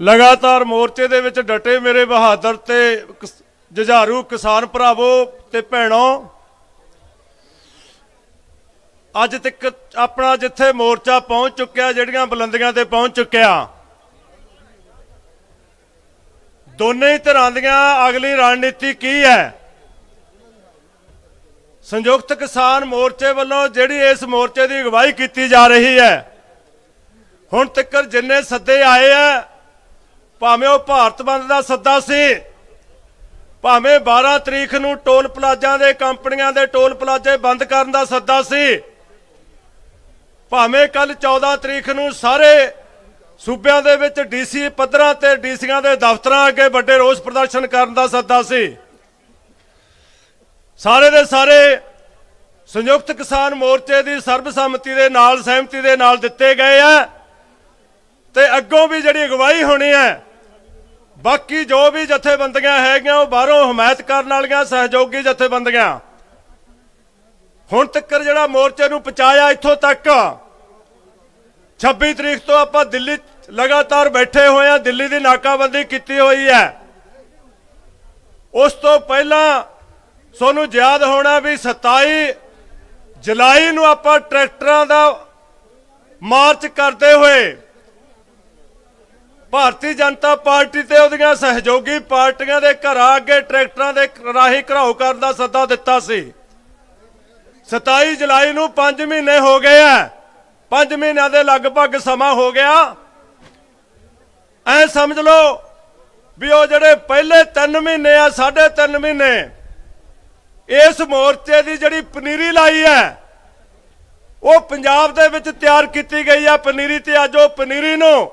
ਲਗਾਤਾਰ ਮੋਰਚੇ ਦੇ ਵਿੱਚ ਡਟੇ ਮੇਰੇ ਬਹਾਦਰ ਤੇ ਜੁਝਾਰੂ ਕਿਸਾਨ ਭਰਾਵੋ ਤੇ ਭੈਣੋ। ਅੱਜ ਤੱਕ ਆਪਣਾ ਜਿੱਥੇ ਮੋਰਚਾ ਪਹੁੰਚ ਚੁੱਕਿਆ, ਜਿਹੜੀਆਂ ਬੁਲੰਦੀਆਂ ਤੇ ਪਹੁੰਚ ਚੁੱਕਿਆ, ਦੋਨੇ ਹੀ ਧਿਰਾਂ ਦੀਆਂ ਅਗਲੀ ਰਣਨੀਤੀ ਕੀ ਹੈ? ਸੰਯੁਕਤ ਕਿਸਾਨ ਮੋਰਚੇ ਵੱਲੋਂ ਜਿਹੜੀ ਇਸ ਮੋਰਚੇ ਦੀ ਅਗਵਾਈ ਕੀਤੀ ਜਾ ਰਹੀ ਹੈ ਹੁਣ ਤੱਕ ਜਿੰਨੇ ਸੱਦੇ ਆਏ ਆ, ਭਾਵੇਂ ਉਹ ਭਾਰਤ ਬੰਦ ਦਾ ਸੱਦਾ ਸੀ, ਭਾਵੇਂ 12 ਤਰੀਕ ਨੂੰ ਟੋਲ ਪਲਾਜ਼ਾ ਦੇ ਕੰਪਨੀਆਂ ਦੇ ਟੋਲ ਪਲਾਜ਼ੇ ਬੰਦ ਕਰਨ ਦਾ ਸੱਦਾ ਸੀ, ਭਾਵੇਂ ਕੱਲ 14 ਤਰੀਕ ਨੂੰ ਸਾਰੇ ਸੂਬਿਆਂ ਦੇ ਵਿੱਚ ਡੀਸੀ ਪੱਧਰਾਂ ਤੇ ਡੀਸੀਆਂ ਦੇ ਦਫ਼ਤਰਾਂ ਅੱਗੇ ਵੱਡੇ ਰੋਸ ਪ੍ਰਦਰਸ਼ਨ ਕਰਨ ਦਾ ਸੱਦਾ ਸੀ। ਸਾਰੇ ਦੇ ਸਾਰੇ ਸੰਯੁਕਤ ਕਿਸਾਨ ਮੋਰਚੇ ਦੀ ਸਰਬਸੰਮਤੀ ਦੇ ਨਾਲ, ਸਹਿਮਤੀ ਦੇ ਨਾਲ ਦਿੱਤੇ ਗਏ ਆ। ਤੇ ਅੱਗੋਂ ਵੀ ਜਿਹੜੀ ਅਗਵਾਈ ਹੋਣੀ ਹੈ, ਬਾਕੀ ਜੋ ਵੀ ਜਥੇਬੰਦੀਆਂ ਹੈਗੀਆਂ, ਉਹ ਬਾਹਰੋਂ ਹਮਾਇਤ ਕਰਨ ਵਾਲੀਆਂ, ਸਹਿਯੋਗੀ ਜਥੇਬੰਦੀਆਂ। ਹੁਣ ਤੱਕ ਜਿਹੜਾ ਮੋਰਚੇ ਨੂੰ ਪਹੁੰਚਾਇਆ ਇੱਥੋਂ ਤੱਕ 26 ਤਰੀਕ ਤੋਂ ਆਪਾਂ ਦਿੱਲੀ ਲਗਾਤਾਰ ਬੈਠੇ ਹੋਏ ਆ ਦਿੱਲੀ ਦੀ ਨਾਕਾਬੰਦੀ ਕੀਤੀ ਹੋਈ ਹੈ। ਉਸ ਤੋਂ ਪਹਿਲਾਂ ਤੁਹਾਨੂੰ ਯਾਦ ਹੋਣਾ ਵੀ 27 ਜੁਲਾਈ ਨੂੰ ਆਪਾਂ ਟਰੈਕਟਰਾਂ ਦਾ ਮਾਰਚ ਕਰਦੇ ਹੋਏ ਭਾਰਤੀ ਜਨਤਾ ਪਾਰਟੀ ਤੇ ਉਹਦੀਆਂ ਸਹਿਯੋਗੀ ਪਾਰਟੀਆਂ ਦੇ ਘਰਾਂ ਅੱਗੇ ਟਰੈਕਟਰਾਂ ਦੇ ਰਾਹੀਂ ਘਰਾਓ ਕਰਨ ਦਾ ਸੱਦਾ ਦਿੱਤਾ ਸੀ। 27 ਜੁਲਾਈ ਨੂੰ 5 ਮਹੀਨੇ ਹੋ ਗਏ ਆ 5 ਮਹੀਨਿਆਂ ਦੇ ਲਗਭਗ ਸਮਾਂ ਹੋ ਗਿਆ। ਐ ਸਮਝ ਲਓ ਵੀ ਉਹ ਜਿਹੜੇ ਪਹਿਲੇ 3 ਮਹੀਨੇ ਆ, ਸਾਢੇ 3 ਮਹੀਨੇ, ਇਸ ਮੋਰਚੇ ਦੀ ਜਿਹੜੀ ਪਨੀਰੀ ਲਾਈ ਹੈ ਉਹ ਪੰਜਾਬ ਦੇ ਵਿੱਚ ਤਿਆਰ ਕੀਤੀ ਗਈ ਆ। ਪਨੀਰੀ ਤੇ ਅੱਜ ਉਹ ਪਨੀਰੀ ਨੂੰ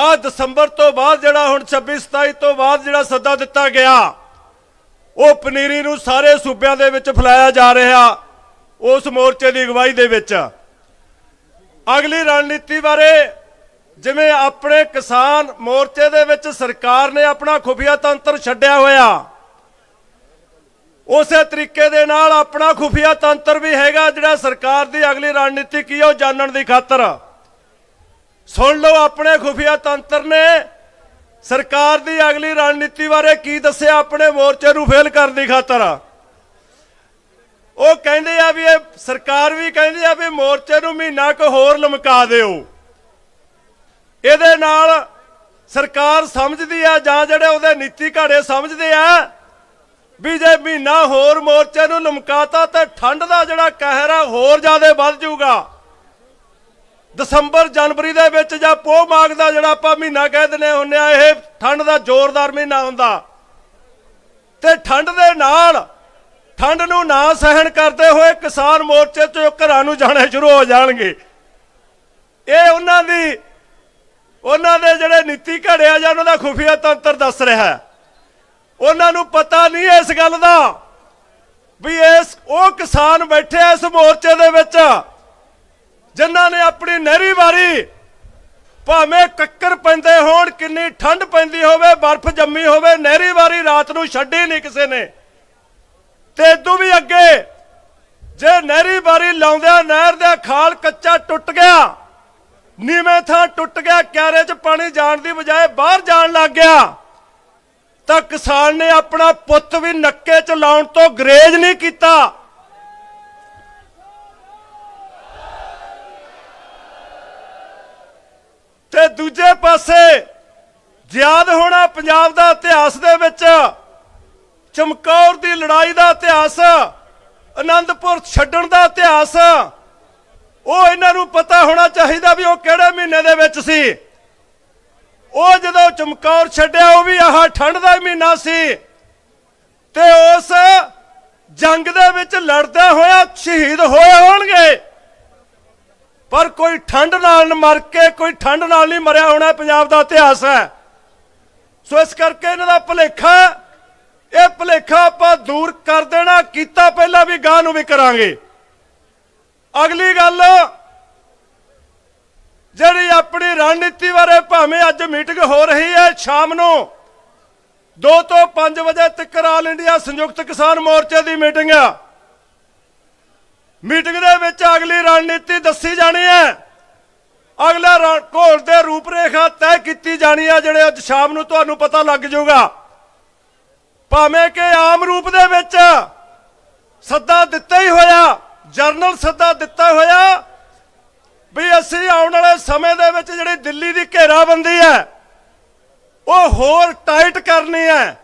ਆ ਦਸੰਬਰ ਤੋਂ ਬਾਅਦ ਜਿਹੜਾ ਹੁਣ 26 27 ਤੋਂ ਬਾਅਦ ਜਿਹੜਾ ਸੱਦਾ ਦਿੱਤਾ ਗਿਆ, ਉਹ ਪਨੀਰੀ ਨੂੰ ਸਾਰੇ ਸੂਬਿਆਂ ਦੇ ਵਿੱਚ ਫੈਲਾਇਆ ਜਾ ਰਿਹਾ ਉਸ ਮੋਰਚੇ ਦੀ ਅਗਵਾਈ ਦੇ ਵਿੱਚ। ਅਗਲੀ ਰਣਨੀਤੀ ਬਾਰੇ ਜਿਵੇਂ ਆਪਣੇ ਕਿਸਾਨ ਮੋਰਚੇ ਦੇ ਵਿੱਚ ਸਰਕਾਰ ਨੇ ਆਪਣਾ ਖੁਫੀਆ ਤੰਤਰ ਛੱਡਿਆ ਹੋਇਆ, ਉਸੇ ਤਰੀਕੇ ਦੇ ਨਾਲ ਆਪਣਾ ਖੁਫੀਆ ਤੰਤਰ ਵੀ ਹੈਗਾ ਜਿਹੜਾ ਸਰਕਾਰ ਦੀ ਅਗਲੀ ਰਣਨੀਤੀ ਕੀ ਹੈ ਉਹ ਜਾਣਨ ਦੀ ਖਾਤਰ। ਸੁਣ ਲਓ ਆਪਣੇ ਖੁਫੀਆ ਤੰਤਰ ਨੇ। ਸਰਕਾਰ ਦੀ ਅਗਲੀ ਰਣਨੀਤੀ ਬਾਰੇ ਕੀ ਦੱਸਿਆ ਆਪਣੇ ਮੋਰਚੇ ਨੂੰ ਫੇਲ ਕਰਨ ਦੀ ਖਾਤਰ? ਉਹ ਕਹਿੰਦੇ ਆ ਵੀ ਇਹ ਸਰਕਾਰ ਵੀ ਕਹਿੰਦੀ ਆ ਵੀ ਮੋਰਚੇ ਨੂੰ ਮਹੀਨਾ ਕੁ ਹੋਰ ਲਮਕਾ ਦਿਓ। ਇਹਦੇ ਨਾਲ ਸਰਕਾਰ ਸਮਝਦੀ ਆ ਜਾਂ ਜਿਹੜੇ ਉਹਦੇ ਨੀਤੀ ਘਾੜੇ ਸਮਝਦੇ ਆ ਵੀ ਜੇ ਮਹੀਨਾ ਹੋਰ ਮੋਰਚੇ ਨੂੰ ਲਮਕਾਤਾ ਤੇ ਠੰਡ ਦਾ ਜਿਹੜਾ ਕਹਿਰ ਆ ਹੋਰ ਜ਼ਿਆਦਾ ਵੱਧ ਜਾਊਗਾ। ਦਸੰਬਰ ਜਨਵਰੀ ਦੇ ਵਿੱਚ ਜਾਂ ਪੋਹ ਮਾਘ ਦਾ ਜਿਹੜਾ ਆਪਾਂ ਮਹੀਨਾ ਕਹਿ ਦਿੰਦੇ ਹੁੰਨੇ ਆ, ਇਹ ਠੰਡ ਦਾ ਜ਼ੋਰਦਾਰ ਮਹੀਨਾ ਹੁੰਦਾ। ਤੇ ਠੰਡ ਦੇ ਨਾਲ, ਠੰਡ ਨੂੰ ਨਾ ਸਹਿਣ ਕਰਦੇ ਹੋਏ ਕਿਸਾਨ ਮੋਰਚੇ ਤੋਂ ਘਰਾਂ ਨੂੰ ਜਾਣੇ ਸ਼ੁਰੂ ਹੋ ਜਾਣਗੇ। ਇਹ ਉਹਨਾਂ ਦੀ, ਉਹਨਾਂ ਦੇ ਜਿਹੜੇ ਨੀਤੀ ਘੜਿਆ ਜਾਂ ਉਹਨਾਂ ਦਾ ਖੁਫੀਆ ਤੰਤਰ ਦੱਸ ਰਿਹਾ ਉਹਨਾਂ ਨੂੰ ਪਤਾ ਨਹੀਂ ਇਸ ਗੱਲ ਦਾ ਵੀ ਇਸ, ਉਹ ਕਿਸਾਨ ਬੈਠੇ ਇਸ ਮੋਰਚੇ ਦੇ ਵਿੱਚ। ਜਿਨ੍ਹਾਂ ਨੇ ਆਪਣੀ ਨਹਿਰੀ ਵਾਰੀ ਭਾਵੇਂ ਕੱਕਰ ਪੈਂਦੇ ਹੋਣ, ਕਿੰਨੀ ਠੰਡ ਪੈਂਦੀ ਹੋਵੇ, ਬਰਫ਼ ਜੰਮੀ ਹੋਵੇ, ਨਹਿਰੀ ਵਾਰੀ ਰਾਤ ਨੂੰ ਛੱਡੀ ਨਹੀਂ ਕਿਸੇ ਨੇ। ਤੇ ਇਦੋਂ ਵੀ ਅੱਗੇ ਜੇ ਨਹਿਰੀ ਵਾਰੀ ਲਾਉਂਦਿਆਂ ਨਹਿਰ ਦਾ ਖਾਲ ਕੱਚਾ ਟੁੱਟ ਗਿਆ, ਨੀਵੇਂ ਥਾਂ ਟੁੱਟ ਗਿਆ, ਕਿਆਰੇ 'ਚ ਪਾਣੀ ਜਾਣ ਦੀ ਬਜਾਏ ਬਾਹਰ ਜਾਣ ਲੱਗ ਗਿਆ, ਤਾਂ ਕਿਸਾਨ ਨੇ ਆਪਣਾ ਪੁੱਤ ਵੀ ਨੱਕੇ 'ਚ ਲਾਉਣ ਤੋਂ ਗਰੇਜ ਨਹੀਂ ਕੀਤਾ। ਤੇ ਦੂਜੇ ਪਾਸੇ ਯਾਦ ਹੋਣਾ ਪੰਜਾਬ ਦਾ ਇਤਿਹਾਸ ਦੇ ਵਿੱਚ, ਚਮਕੌਰ ਦੀ ਲੜਾਈ ਦਾ ਇਤਿਹਾਸ ਆਨੰਦਪੁਰ ਛੱਡਣ ਦਾ ਇਤਿਹਾਸ, ਉਹ ਇਹਨਾਂ ਨੂੰ ਪਤਾ ਹੋਣਾ ਚਾਹੀਦਾ ਵੀ ਉਹ ਕਿਹੜੇ ਮਹੀਨੇ ਦੇ ਵਿੱਚ ਸੀ। ਉਹ ਜਦੋਂ ਚਮਕੌਰ ਛੱਡਿਆ, ਉਹ ਵੀ ਆਹ ਠੰਡ ਦਾ ਮਹੀਨਾ ਸੀ। ਤੇ ਉਸ ਜੰਗ ਦੇ ਵਿੱਚ ਲੜਦਾ ਹੋਇਆ ਸ਼ਹੀਦ ਹੋਏ ਹੋਣਗੇ। ਪਰ ਕੋਈ ਠੰਡ ਨਾਲ ਮਰ ਕੇ, ਕੋਈ ਠੰਡ ਨਾਲ ਨਹੀਂ ਮਰਿਆ ਹੋਣਾ ਪੰਜਾਬ ਦਾ ਇਤਿਹਾਸ ਹੈ। ਸੋ ਇਸ ਕਰਕੇ ਇਹਨਾਂ ਦਾ ਭੁਲੇਖਾ ਇਹ ਭੁਲੇਖਾ ਆਪਾਂ ਦੂਰ ਕਰ ਦੇਣਾ, ਕੀਤਾ ਪਹਿਲਾਂ ਵੀ ਗਾਂ ਨੂੰ ਵੀ ਕਰਾਂਗੇ। ਅਗਲੀ ਗੱਲ, ਜਿਹੜੀ ਆਪਣੀ ਰਣਨੀਤੀ ਬਾਰੇ ਭਾਵੇਂ ਅੱਜ ਮੀਟਿੰਗ ਹੋ ਰਹੀ ਹੈ, ਸ਼ਾਮ ਨੂੰ 2 ਤੋਂ 5 ਵਜੇ ਤੱਕ ਆਲ ਇੰਡੀਆ ਸੰਯੁਕਤ ਕਿਸਾਨ ਮੋਰਚੇ ਦੀ ਮੀਟਿੰਗ ਆ। ਮੀਟਿੰਗ ਦੇ ਵਿੱਚ ਅਗਲੀ ਰਣਨੀਤੀ ਦੱਸੀ ਜਾਣੀ ਹੈ। ਅਗਲਾ ਰਾ- ਘੋਲ ਦੇ ਰੂਪਰੇਖਾ ਤੈਅ ਕੀਤੀ ਜਾਣੀ ਹੈ, ਜਿਹੜੇ ਅੱਜ ਸ਼ਾਮ ਨੂੰ ਤੁਹਾਨੂੰ ਪਤਾ ਲੱਗ ਜਾਊਗਾ। ਭਾਵੇਂ ਕਿ ਆਮ ਰੂਪ ਦੇ ਵਿੱਚ ਸੱਦਾ ਦਿੱਤਾ ਹੀ ਹੋਇਆ, ਜਰਨਲ ਸੱਦਾ ਦਿੱਤਾ ਹੋਇਆ, ਵੀ ਅਸੀਂ ਆਉਣ ਵਾਲੇ ਸਮੇਂ ਦੇ ਵਿੱਚ ਜਿਹੜੀ ਦਿੱਲੀ ਦੀ ਘੇਰਾਬੰਦੀ ਹੈ, ਉਹ ਹੋਰ ਟਾਈਟ ਕਰਨੀ ਹੈ।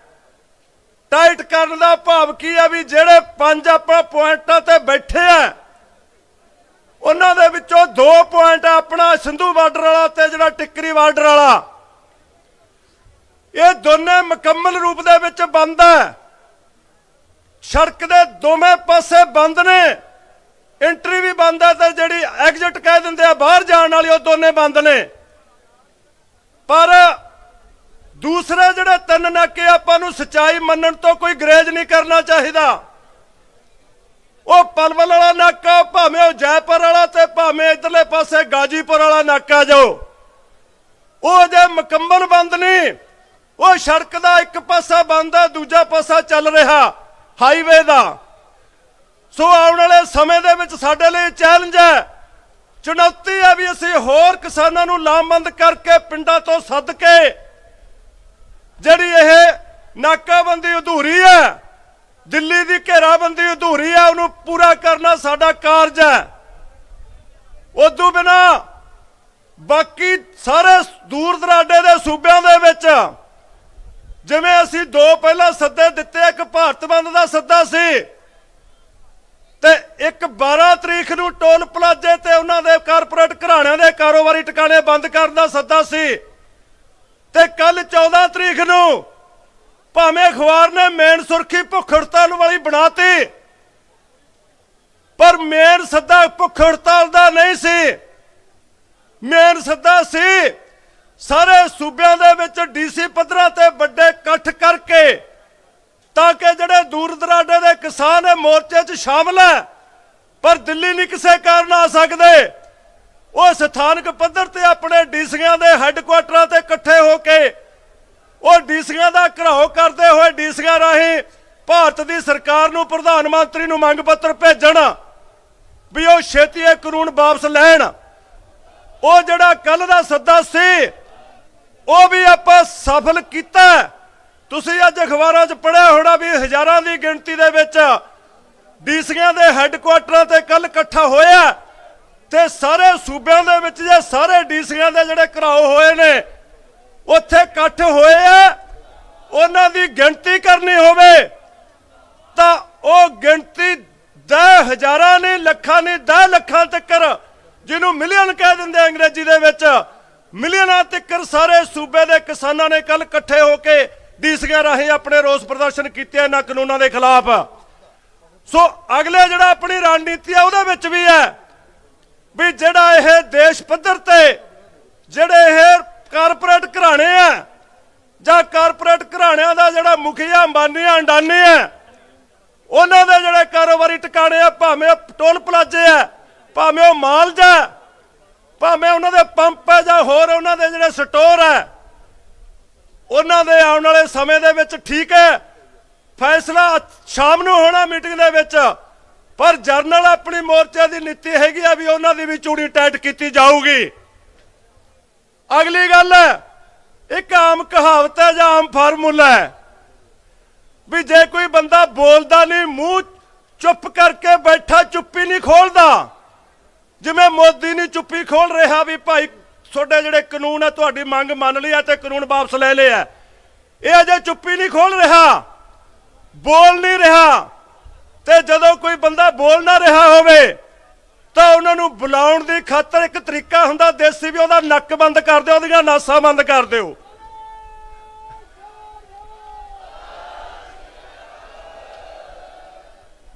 ਟਾਈਟ ਕਰਨ ਦਾ ਭਾਵ ਕੀ ਹੈ ਵੀ ਜਿਹੜੇ ਪੰਜ ਆਪਾਂ ਪੁਆਇੰਟਾਂ ਤੇ ਬੈਠੇ ਆ, ਉਹਨਾਂ ਦੇ ਵਿੱਚੋਂ ਦੋ ਪੁਆਇੰਟ ਆਪਣਾ ਸਿੰਧੂ ਬਾਰਡਰ ਵਾਲਾ ਤੇ ਜਿਹੜਾ ਟਿੱਕਰੀ ਬਾਰਡਰ ਵਾਲਾ। ਇਹ ਦੋਨੇ ਮੁਕੰਮਲ ਰੂਪ ਦੇ ਵਿੱਚ ਬੰਦ ਹੈ ਸੜਕ ਦੇ ਦੋਵੇਂ ਪਾਸੇ ਬੰਦ ਨੇ। ਐਂਟਰੀ ਵੀ ਬੰਦ ਹੈ ਤੇ ਜਿਹੜੀ ਐਗਜ਼ਿਟ ਕਹਿ ਦਿੰਦੇ ਆ, ਬਾਹਰ ਜਾਣ ਵਾਲੀ ਉਹ ਦੋਨੇ ਬੰਦ ਨੇ। ਪਰ ਦੂਸਰੇ ਜਿਹੜੇ ਤਿੰਨ ਨਾਕੇ ਆਪਾਂ ਨੂੰ ਸਚਾਈ ਮੰਨਣ ਤੋਂ ਕੋਈ ਗਰੇਜ ਨਹੀਂ ਕਰਨਾ ਚਾਹੀਦਾ। ਉਹ ਪਲਵਲ ਵਾਲਾ ਨਾਕਾ, ਭਾਵੇਂ ਉਹ ਜੈਪੁਰ ਵਾਲਾ ਤੇ ਭਾਵੇਂ ਇਧਰਲੇ ਪਾਸੇ ਗਾਜੀਪੁਰ ਵਾਲਾ ਨਾਕਾ ਜਾਓ ਉਹ ਜੇ ਮੁਕੰਮਲ ਬੰਦ ਨਹੀਂ। ਉਹ ਸੜਕ ਦਾ ਇੱਕ ਪਾਸਾ ਬੰਦ ਹੈ, ਦੂਜਾ ਪਾਸਾ ਚੱਲ ਰਿਹਾ ਹਾਈਵੇ ਦਾ। ਸੋ ਆਉਣ ਵਾਲੇ ਸਮੇਂ ਦੇ ਵਿੱਚ ਸਾਡੇ ਲਈ ਚੈਲੰਜ ਹੈ। ਚੁਣੌਤੀ ਹੈ ਵੀ ਅਸੀਂ ਹੋਰ ਕਿਸਾਨਾਂ ਨੂੰ ਲਾਮਬੰਦ ਕਰਕੇ ਪਿੰਡਾਂ ਤੋਂ ਸੱਦ ਕੇ ਜਿਹੜੀ ਇਹ ਨਾਕਾਬੰਦੀ ਅਧੂਰੀ ਹੈ, ਦਿੱਲੀ ਦੀ ਘੇਰਾਬੰਦੀ ਅਧੂਰੀ ਹੈ, ਉਹਨੂੰ ਪੂਰਾ ਕਰਨਾ ਸਾਡਾ ਕਾਰਜ ਹੈ। ਉਦੋਂ ਬਿਨਾ ਬਾਕੀ ਸਾਰੇ ਦੂਰ ਦਰਾਡੇ ਦੇ ਸੂਬਿਆਂ ਦੇ ਵਿੱਚ, ਜਿਵੇਂ ਅਸੀਂ ਦੋ ਪਹਿਲਾਂ ਸੱਦੇ ਦਿੱਤੇ, ਇੱਕ ਭਾਰਤ ਬੰਦ ਦਾ ਸੱਦਾ ਸੀ, ਤੇ ਇੱਕ 12 ਤਰੀਕ ਨੂੰ ਟੋਲ ਪਲਾਜ਼ੇ ਤੇ ਉਹਨਾਂ ਦੇ ਕਾਰਪੋਰੇਟ ਘਰਾਣਿਆਂ ਦੇ ਕਾਰੋਬਾਰੀ ਟਿਕਾਣੇ ਬੰਦ ਕਰਨ ਦਾ ਸੱਦਾ ਸੀ। ਤੇ ਕੱਲ 14 ਤਰੀਕ ਨੂੰ ਭਾਵੇਂ ਅਖਬਾਰ ਨੇ ਮੇਨ ਸੁਰਖੀ ਭੁੱਖ ਹੜਤਾਲ ਵਾਲੀ ਬਣਾਤੀ, ਪਰ ਮੇਨ ਸੱਦਾ ਭੁੱਖ ਹੜਤਾਲ ਦਾ ਨਹੀਂ ਸੀ। ਮੇਨ ਸੱਦਾ ਸੀ ਸਾਰੇ ਸੂਬਿਆਂ ਦੇ ਵਿੱਚ ਡੀਸੀ ਪੱਧਰਾਂ ਤੇ ਵੱਡੇ ਇਕੱਠ ਕਰਕੇ ਤਾਂ ਕਿ ਜਿਹੜੇ ਦੂਰ ਦਰਾਡੇ ਦੇ ਕਿਸਾਨ ਮੋਰਚੇ 'ਚ ਸ਼ਾਮਲ ਹੈ, ਪਰ ਦਿੱਲੀ ਨਹੀਂ ਕਿਸੇ ਕਾਰਨ ਆ ਸਕਦੇ। ਉਹ ਸਥਾਨਕ ਪੱਧਰ ਤੇ ਆਪਣੇ ਡੀਸੀਆਂ ਦੇ ਹੈੱਡਕੁਆਟਰਾਂ ਤੇ ਇਕੱਠੇ ਹੋ ਕੇ ਉਹ ਡੀਸੀਆਂ ਦਾ ਘਰਾਓ ਕਰਦੇ ਹੋਏ ਡੀਸੀਆਂ ਰਾਹੀਂ ਭਾਰਤ ਦੀ ਸਰਕਾਰ ਨੂੰ, ਪ੍ਰਧਾਨ ਮੰਤਰੀ ਨੂੰ ਮੰਗ ਪੱਤਰ ਭੇਜਣ ਵੀ ਉਹ ਛੇਤੀ ਇਹ ਕਾਨੂੰਨ ਵਾਪਸ ਲੈਣ। ਉਹ ਜਿਹੜਾ ਕੱਲ ਦਾ ਸੱਦਾ ਸੀ, ਉਹ ਵੀ ਆਪਾਂ ਸਫਲ ਕੀਤਾ। ਤੁਸੀਂ ਅੱਜ ਅਖਬਾਰਾਂ 'ਚ ਪੜਿਆ ਹੋਣਾ ਵੀ ਹਜ਼ਾਰਾਂ ਦੀ ਗਿਣਤੀ ਦੇ ਵਿੱਚ ਡੀਸੀਆਂ ਦੇ ਹੈੱਡਕੁਆਟਰਾਂ ਤੇ ਕੱਲ ਇਕੱਠਾ ਹੋਇਆ। ਤੇ ਸਾਰੇ ਸੂਬਿਆਂ ਦੇ ਵਿੱਚ ਜੇ ਸਾਰੇ ਡੀਸੀਆਂ ਦੇ ਜਿਹੜੇ ਘਰਾਓ ਹੋਏ ਨੇ, ਉੱਥੇ ਇਕੱਠ ਹੋਏ ਆ, ਉਹਨਾਂ ਦੀ ਗਿਣਤੀ ਕਰਨੀ ਹੋਵੇ, ਤਾਂ ਉਹ ਗਿਣਤੀ 10 ਹਜ਼ਾਰਾਂ ਨਹੀਂ, ਲੱਖਾਂ ਨਹੀਂ 10 ਲੱਖਾਂ ਤੱਕ ਜਿਹਨੂੰ ਮਿਲੀਅਨ ਕਹਿ ਦਿੰਦੇ ਅੰਗਰੇਜ਼ੀ ਦੇ ਵਿੱਚ, ਮਿਲੀਅਨਾਂ ਤੱਕ ਸਾਰੇ ਸੂਬੇ ਦੇ ਕਿਸਾਨਾਂ ਨੇ ਕੱਲ ਇਕੱਠੇ ਹੋ ਕੇ ਡੀਸੀਆਂ ਰਾਹੀਂ ਆਪਣੇ ਰੋਸ ਪ੍ਰਦਰਸ਼ਨ ਕੀਤੇ ਇਹਨਾਂ ਕਾਨੂੰਨਾਂ ਦੇ ਖਿਲਾਫ। ਸੋ ਅਗਲੇ ਜਿਹੜਾ ਆਪਣੀ ਰਣਨੀਤੀ ਆ, ਉਹਦੇ ਵਿੱਚ ਵੀ ਹੈ। ਵੀ ਜਿਹੜਾ ਇਹ ਦੇਸ਼ ਪੱਧਰ ਤੇ ਜਿਹੜੇ ਇਹ ਕਾਰਪੋਰੇਟ ਘਰਾਣੇ ਆ, ਜਾਂ ਕਾਰਪੋਰੇਟ ਘਰਾਣਿਆਂ ਦਾ ਜਿਹੜਾ ਮੁਖੀਆ ਅੰਬਾਨੀ ਆ ਅੰਡਾਨੀ ਆ, ਉਹਨਾਂ ਦੇ ਜਿਹੜੇ ਕਾਰੋਬਾਰੀ ਟਿਕਾਣੇ ਆ, ਭਾਵੇਂ ਟੋਲ ਪਲਾਜ਼ੇ ਆ, ਭਾਵੇਂ ਉਹ ਮਾਲਜ ਆ, ਭਾਵੇਂ ਉਹਨਾਂ ਦੇ ਪੰਪ ਆ ਜਾਂ ਹੋਰ ਉਹਨਾਂ ਦੇ ਜਿਹੜੇ ਸਟੋਰ ਆ, ਉਹਨਾਂ ਦੇ ਆਉਣ ਵਾਲੇ ਸਮੇਂ ਦੇ ਵਿੱਚ ਠੀਕ ਹੈ। ਫੈਸਲਾ ਸ਼ਾਮ ਨੂੰ ਹੋਣਾ ਮੀਟਿੰਗ ਦੇ ਵਿੱਚ। ਪਰ ਜਰਨਲ ਆਪਣੀ ਮੋਰਚੇ ਦੀ ਨੀਤੀ ਹੈਗੀ ਆ ਵੀ ਉਹਨਾਂ ਦੀ ਵੀ ਚੂੜੀ ਟਾਈਟ ਕੀਤੀ ਜਾਊਗੀ। ਅਗਲੀ ਗੱਲ ਇੱਕ ਆਮ ਕਹਾਵਤ ਹੈ ਜਾਂ ਆਮ ਫਾਰਮੂਲਾ ਹੈ ਵੀ ਜੇ ਕੋਈ ਬੰਦਾ ਬੋਲਦਾ ਨਹੀਂ, ਮੂੰਹ ਚੁੱਪ ਕਰਕੇ ਬੈਠਾ ਚੁੱਪੀ ਨਹੀਂ ਖੋਲਦਾ। ਜਿਵੇਂ ਮੋਦੀ ਨਹੀਂ ਚੁੱਪੀ ਖੋਲ ਰਿਹਾ ਵੀ ਭਾਈ ਤੁਹਾਡੇ ਜਿਹੜੇ ਕਾਨੂੰਨ ਆ, ਤੁਹਾਡੀ ਮੰਗ ਮੰਨ ਲਈ ਆ ਤੇ ਕਾਨੂੰਨ ਵਾਪਸ ਲੈ ਲਿਆ ਇਹ ਅਜੇ ਚੁੱਪੀ ਨਹੀਂ ਖੋਲ ਰਿਹਾ। ਬੋਲ ਨਹੀਂ ਰਿਹਾ। ਤੇ ਜਦੋਂ ਕੋਈ ਬੰਦਾ ਬੋਲ ਨਾ ਰਿਹਾ ਹੋਵੇ, ਤਾਂ ਉਹਨਾਂ ਨੂੰ ਬੁਲਾਉਣ ਦੀ ਖਾਤਰ ਇੱਕ ਤਰੀਕਾ ਹੁੰਦਾ, ਦੇਸੀ ਵੀ ਉਹਦਾ ਨੱਕ ਬੰਦ ਕਰ ਦਿਓ, ਉਹਦੀਆਂ ਨਾਸਾਂ ਬੰਦ ਕਰ ਦਿਓ।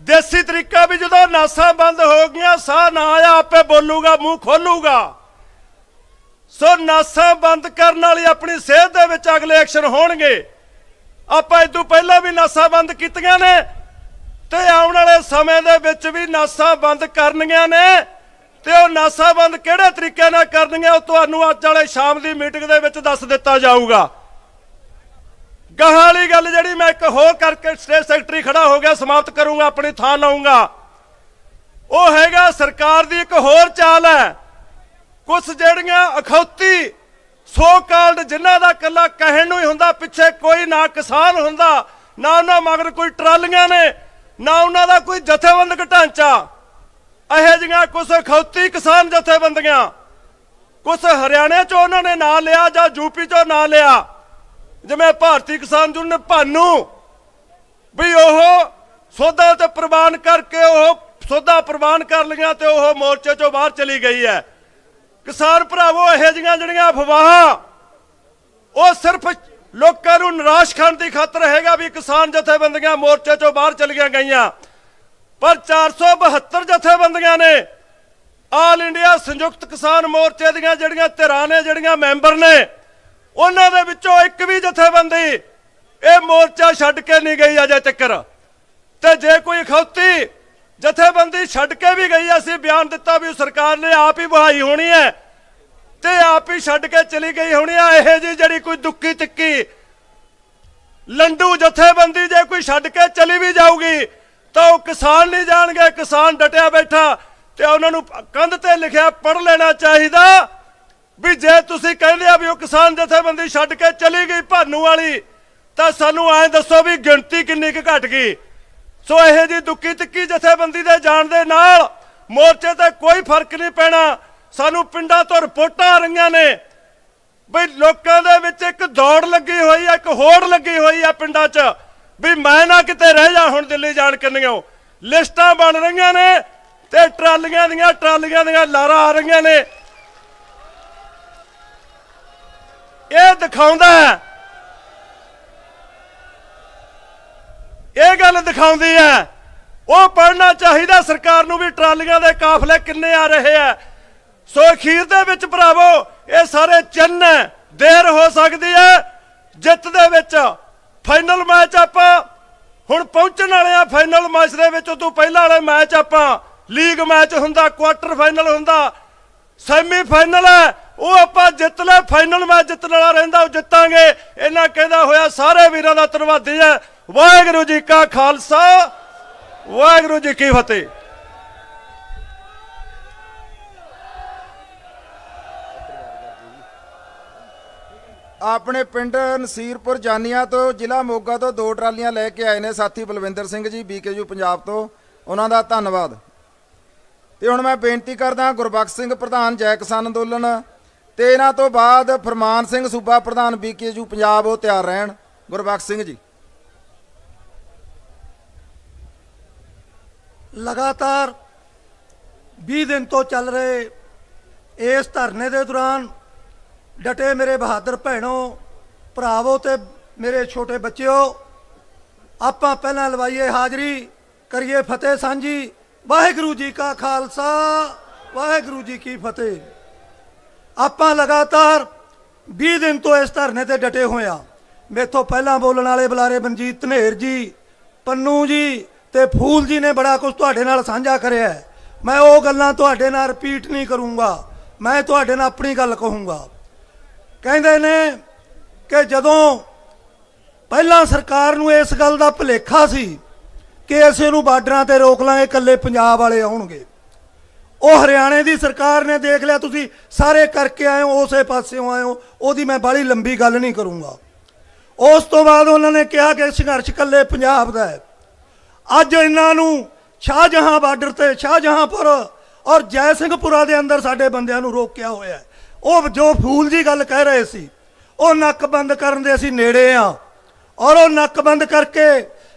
ਦੇਸੀ ਤਰੀਕਾ ਵੀ ਜਦੋਂ ਨਾਸਾਂ ਬੰਦ ਹੋ ਗਈਆਂ, ਸਾਹ ਨਾ ਆਇਆ, ਆਪੇ ਬੋਲੂਗਾ, ਮੂੰਹ ਖੋਲੂਗਾ। ਸੋ ਨਾਸਾਂ ਬੰਦ ਕਰਨ ਵਾਲੀ ਆਪਣੀ ਸਿਹਤ ਦੇ ਵਿੱਚ ਅਗਲੇ ਐਕਸ਼ਨ ਹੋਣਗੇ। ਆਪਾਂ ਇਦੋਂ ਪਹਿਲਾਂ ਵੀ ਨਾਸਾਂ ਬੰਦ ਕੀਤੀਆਂ ਨੇ ਤੇ ਆਉਣ ਵਾਲੇ ਸਮੇਂ ਦੇ ਵਿੱਚ ਵੀ ਨਾਸਾਂ ਬੰਦ ਕਰਨੀਆਂ ਨੇ। ਤੇ ਉਹ ਨਾਸਾ ਬੰਦ ਕਿਹੜੇ ਤਰੀਕੇ ਨਾਲ ਕਰਨੀਆਂ ਉਹ ਤੁਹਾਨੂੰ ਅੱਜ ਵਾਲੇ ਸ਼ਾਮ ਦੀ ਮੀਟਿੰਗ ਦੇ ਵਿੱਚ ਦੱਸ ਦਿੱਤਾ ਜਾਊਗਾ। ਗਾਹਾਂ ਵਾਲੀ ਗੱਲ ਜਿਹੜੀ ਮੈਂ ਇੱਕ ਹੋਰ ਕਰਕੇ ਸਟੇਟ ਸੈਕਟਰੀ ਖੜਾ ਹੋ ਗਿਆ, ਸਮਾਪਤ ਕਰੂੰਗਾ, ਆਪਣੀ ਥਾਂ ਲਾਉਂਗਾ ਉਹ ਹੈਗਾ ਸਰਕਾਰ ਦੀ ਇੱਕ ਹੋਰ ਚਾਲ ਹੈ। ਕੁਝ ਜਿਹੜੀਆਂ ਅਖੌਤੀ ਸੋ ਕਾਲਡ ਜਿਨ੍ਹਾਂ ਦਾ ਕੱਲਾ ਕਹਿਣ ਨੂੰ ਹੀ ਹੁੰਦਾ, ਪਿੱਛੇ ਕੋਈ ਨਾ ਕਿਸਾਨ ਹੁੰਦਾ, ਨਾ ਉਹਨਾਂ ਮਗਰ ਕੋਈ ਟਰਾਲੀਆਂ ਨੇ। ਨਾ ਉਹਨਾਂ ਦਾ ਕੋਈ ਜਥੇਬੰਦਕ ਢਾਂਚਾ। ਇਹੋ ਜਿਹੀਆਂ ਕੁਝ ਖੌਤੀ ਕਿਸਾਨ ਜਥੇਬੰਦੀਆਂ ਕੁਝ ਹਰਿਆਣੇ ਚੋਂ ਉਹਨਾਂ ਨੇ ਨਾਂ ਲਿਆ ਜਾਂ ਯੂਪੀ ਚੋਂ ਨਾਂ ਲਿਆ। ਜਿਵੇਂ ਭਾਰਤੀ ਕਿਸਾਨ ਯੂਨੀਅਨ ਭਾਨੂ, ਵੀ ਉਹ ਸੌਦਾ ਤੇ ਪ੍ਰਵਾਨ ਕਰਕੇ ਉਹ ਸੌਦਾ ਪ੍ਰਵਾਨ ਕਰ ਲਿਆ ਤੇ ਉਹ ਮੋਰਚੇ ਚੋਂ ਬਾਹਰ ਚਲੀ ਗਈ ਹੈ। ਕਿਸਾਨ ਭਰਾਵੋ, ਇਹੋ ਜਿਹੀਆਂ ਜਿਹੜੀਆਂ ਅਫਵਾਹਾਂ, ਉਹ ਸਿਰਫ ਲੋਕਾਂ ਨੂੰ ਨਿਰਾਸ਼ ਕਰਨ ਦੀ ਖਾਤਰ ਹੈਗਾ ਵੀ ਕਿਸਾਨ ਜਥੇਬੰਦੀਆਂ ਮੋਰਚੇ ਚੋਂ ਬਾਹਰ ਚਲੀਆਂ ਗਈਆਂ। ਪਰ 472 ਜਥੇਬੰਦੀਆਂ ਨੇ ਆਲ ਇੰਡੀਆ ਸੰਯੁਕਤ ਕਿਸਾਨ ਮੋਰਚੇ ਦੀਆਂ ਜਿਹੜੀਆਂ ਧਿਰਾਂ ਨੇ, ਜਿਹੜੀਆਂ ਮੈਂਬਰ ਨੇ, ਉਹਨਾਂ ਦੇ ਵਿੱਚੋਂ ਇੱਕ ਵੀ ਜਥੇਬੰਦੀ ਇਹ ਮੋਰਚਾ ਛੱਡ ਕੇ ਨਹੀਂ ਗਈ ਅਜੇ ਤੱਕਰ। ਤੇ ਜੇ ਕੋਈ ਖੌਤੀ ਜਥੇਬੰਦੀ ਛੱਡ ਕੇ ਵੀ ਗਈ, ਅਸੀਂ ਬਿਆਨ ਦਿੱਤਾ ਵੀ ਸਰਕਾਰ ਨੇ ਆਪ ਹੀ ਬਹਾਈ ਹੋਣੀ ਹੈ। ਤੇ ਆਪ ਹੀ ਛੱਡ ਕੇ ਚਲੀ ਗਈ ਹੋਣੀ ਆ ਇਹ ਜੀ ਜਿਹੜੀ ਕੋਈ ਦੁੱਕੀ ਤਿੱਕੀ ਲੰਡੂ ਜਥੇਬੰਦੀ ਜੇ ਕੋਈ ਛੱਡ ਕੇ ਚਲੀ ਵੀ ਜਾਊਗੀ, ਤਾਂ ਉਹ ਕਿਸਾਨ ਨਹੀਂ ਜਾਣਗੇ, ਕਿਸਾਨ ਡਟਿਆ ਬੈਠਾ ਤੇ ਉਹਨਾਂ ਨੂੰ ਕੰਧ ਤੇ ਲਿਖਿਆ ਪੜ ਲੈਣਾ ਚਾਹੀਦਾ ਵੀ ਜੇ ਤੁਸੀਂ ਕਹਿੰਦੇ ਆ ਵੀ ਉਹ ਕਿਸਾਨ ਜਥੇਬੰਦੀ ਛੱਡ ਕੇ ਚਲੀ ਗਈ ਭਾਨੂ ਵਾਲੀ, ਤਾਂ ਸਾਨੂੰ ਐਂ ਦੱਸੋ ਵੀ ਗਿਣਤੀ ਕਿੰਨੀ ਕੁ ਘਟ ਗਈ। ਸੋ ਇਹੋ ਜੀ ਦੁੱਕੀ ਤਿੱਕੀ ਜਥੇਬੰਦੀ ਦੇ ਜਾਣ ਦੇ ਨਾਲ ਮੋਰਚੇ ਤੇ ਕੋਈ ਫ਼ਰਕ ਨਹੀਂ ਪੈਣਾ। ਸਾਨੂੰ ਪਿੰਡਾਂ ਤੋਂ ਰਿਪੋਰਟਾਂ ਆ ਰਹੀਆਂ ਨੇ ਵੀ ਲੋਕਾਂ ਦੇ ਵਿੱਚ ਇੱਕ ਦੌੜ ਲੱਗੀ ਹੋਈ ਹੈ ਇੱਕ ਹੋੜ ਲੱਗੀ ਹੋਈ ਹੈ ਪਿੰਡਾਂ 'ਚ, ਵੀ ਮੈਂ ਨਾ ਕਿਤੇ ਰਹਿ ਜਾ ਹੁਣ ਦਿੱਲੀ ਜਾਣ ਕੰਨਿਓ ਲਿਸਟਾਂ ਬਣ ਰਹੀਆਂ ਨੇ ਤੇ ਟਰਾਲੀਆਂ ਦੀਆਂ ਟਰਾਲੀਆਂ ਦੀਆਂ ਲਾਰਾਂ ਆ ਰਹੀਆਂ ਨੇ। ਇਹ ਦਿਖਾਉਂਦਾ ਹੈ। ਇਹ ਗੱਲ ਦਿਖਾਉਂਦੀ ਹੈ। ਉਹ ਪੜਨਾ ਚਾਹੀਦਾ ਸਰਕਾਰ ਨੂੰ ਵੀ ਟਰਾਲੀਆਂ ਦੇ ਕਾਫਲੇ ਕਿੰਨੇ ਆ ਰਹੇ ਆ। ਸੋ ਅਖੀਰ ਦੇ ਵਿੱਚ ਭਰਾਵੋ, ਇਹ ਸਾਰੇ ਚਿੰਨ ਦੇਰ ਹੋ ਸਕਦੀ ਹੈ, ਜਿੱਤ ਦੇ ਵਿੱਚ ਫਾਈਨਲ ਮੈਚ ਆਪਾਂ ਹੁਣ ਪਹੁੰਚਣ ਵਾਲੇ ਆ ਫਾਈਨਲ ਮੈਚ ਦੇ ਵਿੱਚ ਉਦੋਂ ਪਹਿਲਾਂ ਵਾਲੇ ਮੈਚ ਆਪਾਂ, ਲੀਗ ਮੈਚ ਹੁੰਦਾ, ਕੁਆਟਰ ਫਾਈਨਲ ਹੁੰਦਾ ਸੈਮੀ ਫਾਈਨਲ ਹੈ, ਉਹ ਆਪਾਂ ਜਿੱਤ ਲੈ, ਫਾਈਨਲ ਮੈਚ ਜਿੱਤਣ ਵਾਲਾ ਰਹਿੰਦਾ, ਉਹ ਜਿੱਤਾਂਗੇ। ਇਹਨਾਂ ਕਹਿੰਦਾ ਹੋਇਆ ਸਾਰੇ ਵੀਰਾਂ ਦਾ ਧੰਨਵਾਦੀ ਹੈ। ਵਾਹਿਗੁਰੂ ਜੀ ਕਾ ਖਾਲਸਾ, ਵਾਹਿਗੁਰੂ ਜੀ ਕੀ ਫਤਿਹ। ਆਪਣੇ ਪਿੰਡ ਨਸੀਰਪੁਰ ਜਾਨੀਆਂ ਤੋਂ ਜ਼ਿਲ੍ਹਾ ਮੋਗਾ ਤੋਂ ਦੋ ਟਰਾਲੀਆਂ ਲੈ ਕੇ ਆਏ ਨੇ ਸਾਥੀ ਬਲਵਿੰਦਰ ਸਿੰਘ ਜੀ ਬੀਕੇਯੂ ਪੰਜਾਬ ਤੋਂ। ਉਹਨਾਂ ਦਾ ਧੰਨਵਾਦ। ਤੇ ਹੁਣ ਮੈਂ ਬੇਨਤੀ ਕਰਦਾ ਗੁਰਬਖਸ਼ ਸਿੰਘ ਪ੍ਰਧਾਨ ਜੈ ਕਿਸਾਨ ਅੰਦੋਲਨ ਤੇ ਇਹਨਾਂ ਤੋਂ ਬਾਅਦ ਫਰਮਾਨ ਸਿੰਘ ਸੂਬਾ ਪ੍ਰਧਾਨ ਬੀਕੇਯੂ ਪੰਜਾਬ ਉਹ ਤਿਆਰ ਰਹਿਣ। ਗੁਰਬਖਸ਼ ਸਿੰਘ ਜੀ। ਲਗਾਤਾਰ 20 ਦਿਨ ਤੋਂ ਚੱਲ ਰਹੇ ਇਸ ਧਰਨੇ ਦੇ ਦੌਰਾਨ ਡਟੇ ਮੇਰੇ ਬਹਾਦਰ ਭੈਣੋ, ਭਰਾਵੋ ਤੇ ਮੇਰੇ ਛੋਟੇ ਬੱਚਿਓ, ਆਪਾਂ ਪਹਿਲਾਂ ਲਵਾਈਏ ਹਾਜ਼ਰੀ, ਕਰੀਏ ਫਤਿਹ ਸਾਂਝੀ। ਵਾਹਿਗੁਰੂ ਜੀ ਕਾ ਖਾਲਸਾ, ਵਾਹਿਗੁਰੂ ਜੀ ਕੀ ਫਤਿਹ। ਆਪਾਂ ਲਗਾਤਾਰ 20 ਦਿਨ ਤੋਂ ਇਸ ਧਰਨੇ ਤੇ ਡਟੇ ਹੋਏ ਆ। ਮੇਥੋਂ ਪਹਿਲਾਂ ਬੋਲਣ ਵਾਲੇ ਬੁਲਾਰੇ ਮਨਜੀਤ ਧਨੇਰ ਜੀ, ਪੰਨੂ ਜੀ ਤੇ ਫੂਲ ਜੀ ਨੇ ਬੜਾ ਕੁਝ ਤੁਹਾਡੇ ਨਾਲ ਸਾਂਝਾ ਕਰਿਆ ਮੈਂ ਉਹ ਗੱਲਾਂ ਤੁਹਾਡੇ ਨਾਲ ਰਿਪੀਟ ਨਹੀਂ ਕਰੂੰਗਾ। ਮੈਂ ਤੁਹਾਡੇ ਨਾਲ ਆਪਣੀ ਗੱਲ ਕਹੂੰਗਾ। ਕਹਿੰਦੇ ਨੇ ਕਿ ਜਦੋਂ ਪਹਿਲਾਂ ਸਰਕਾਰ ਨੂੰ ਇਸ ਗੱਲ ਦਾ ਭੁਲੇਖਾ ਸੀ ਕਿ ਅਸੀਂ ਨੂੰ ਬਾਰਡਰਾਂ ਤੇ ਰੋਕ ਲਾਂਗੇ, ਇਕੱਲੇ ਪੰਜਾਬ ਵਾਲੇ ਆਉਣਗੇ। ਉਹ ਹਰਿਆਣੇ ਦੀ ਸਰਕਾਰ ਨੇ ਦੇਖ ਲਿਆ, ਤੁਸੀਂ ਸਾਰੇ ਕਰਕੇ ਆਏ ਹੋ, ਉਸੇ ਪਾਸਿਓਂ ਆਏ ਹੋ, ਉਹਦੀ ਮੈਂ ਬਾਹਲੀ ਲੰਬੀ ਗੱਲ ਨਹੀਂ ਕਰੂੰਗਾ। ਉਸ ਤੋਂ ਬਾਅਦ ਉਹਨਾਂ ਨੇ ਕਿਹਾ ਕਿ ਸੰਘਰਸ਼ ਇਕੱਲੇ ਪੰਜਾਬ ਦਾ ਹੈ। ਅੱਜ ਇਹਨਾਂ ਨੂੰ ਸ਼ਾਹਜਹਾਂ ਬਾਰਡਰ ਤੇ, ਸ਼ਾਹਜਹਾਂਪੁਰ ਔਰ ਜੈ ਸਿੰਘਪੁਰਾ ਦੇ ਅੰਦਰ ਸਾਡੇ ਬੰਦਿਆਂ ਨੂੰ ਰੋਕਿਆ ਹੋਇਆ ਹੈ। ਉਹ ਜੋ ਫੂਲ ਜੀ ਗੱਲ ਕਹਿ ਰਹੇ ਸੀ, ਉਹ ਨੱਕ ਬੰਦ ਕਰਨ ਦੇ ਅਸੀਂ ਨੇੜੇ ਆ। ਔਰ ਉਹ ਨੱਕ ਬੰਦ ਕਰਕੇ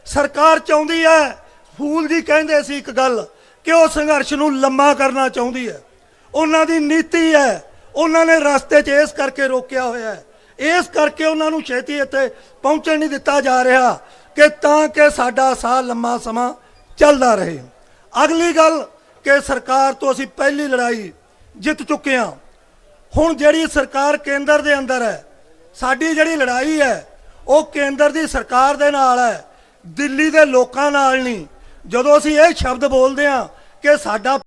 ਸਰਕਾਰ ਚਾਹੁੰਦੀ ਹੈ, ਫੂਲ ਜੀ ਕਹਿੰਦੇ ਸੀ ਇੱਕ ਗੱਲ, ਕਿ ਉਹ ਸੰਘਰਸ਼ ਨੂੰ ਲੰਮਾ ਕਰਨਾ ਚਾਹੁੰਦੀ ਹੈ। ਉਹਨਾਂ ਦੀ ਨੀਤੀ ਹੈ, ਉਹਨਾਂ ਨੇ ਰਸਤੇ 'ਚ ਇਸ ਕਰਕੇ ਰੋਕਿਆ ਹੋਇਆ ਹੈ। ਇਸ ਕਰਕੇ ਉਹਨਾਂ ਨੂੰ ਛੇਤੀ ਇੱਥੇ ਪਹੁੰਚਣ ਨਹੀਂ ਦਿੱਤਾ ਜਾ ਰਿਹਾ, ਕਿ ਤਾਂ ਕਿ ਸਾਡਾ ਸਾਹ ਲੰਮਾ ਸਮਾਂ ਚੱਲਦਾ ਰਹੇ। ਅਗਲੀ ਗੱਲ, ਕਿ ਸਰਕਾਰ ਤੋਂ ਅਸੀਂ ਪਹਿਲੀ ਲੜਾਈ ਜਿੱਤ ਚੁੱਕੇ ਹਾਂ। ਹੁਣ ਜਿਹੜੀ ਸਰਕਾਰ ਕੇਂਦਰ ਦੇ ਅੰਦਰ ਹੈ, ਸਾਡੀ ਜਿਹੜੀ ਲੜਾਈ ਹੈ, ਉਹ ਕੇਂਦਰ ਦੀ ਸਰਕਾਰ ਦੇ ਨਾਲ ਹੈ, ਦਿੱਲੀ ਦੇ ਲੋਕਾਂ ਨਾਲ ਨਹੀਂ। ਜਦੋਂ ਅਸੀਂ ਇਹ ਸ਼ਬਦ ਬੋਲਦੇ ਹਾਂ ਕਿ ਸਾਡਾ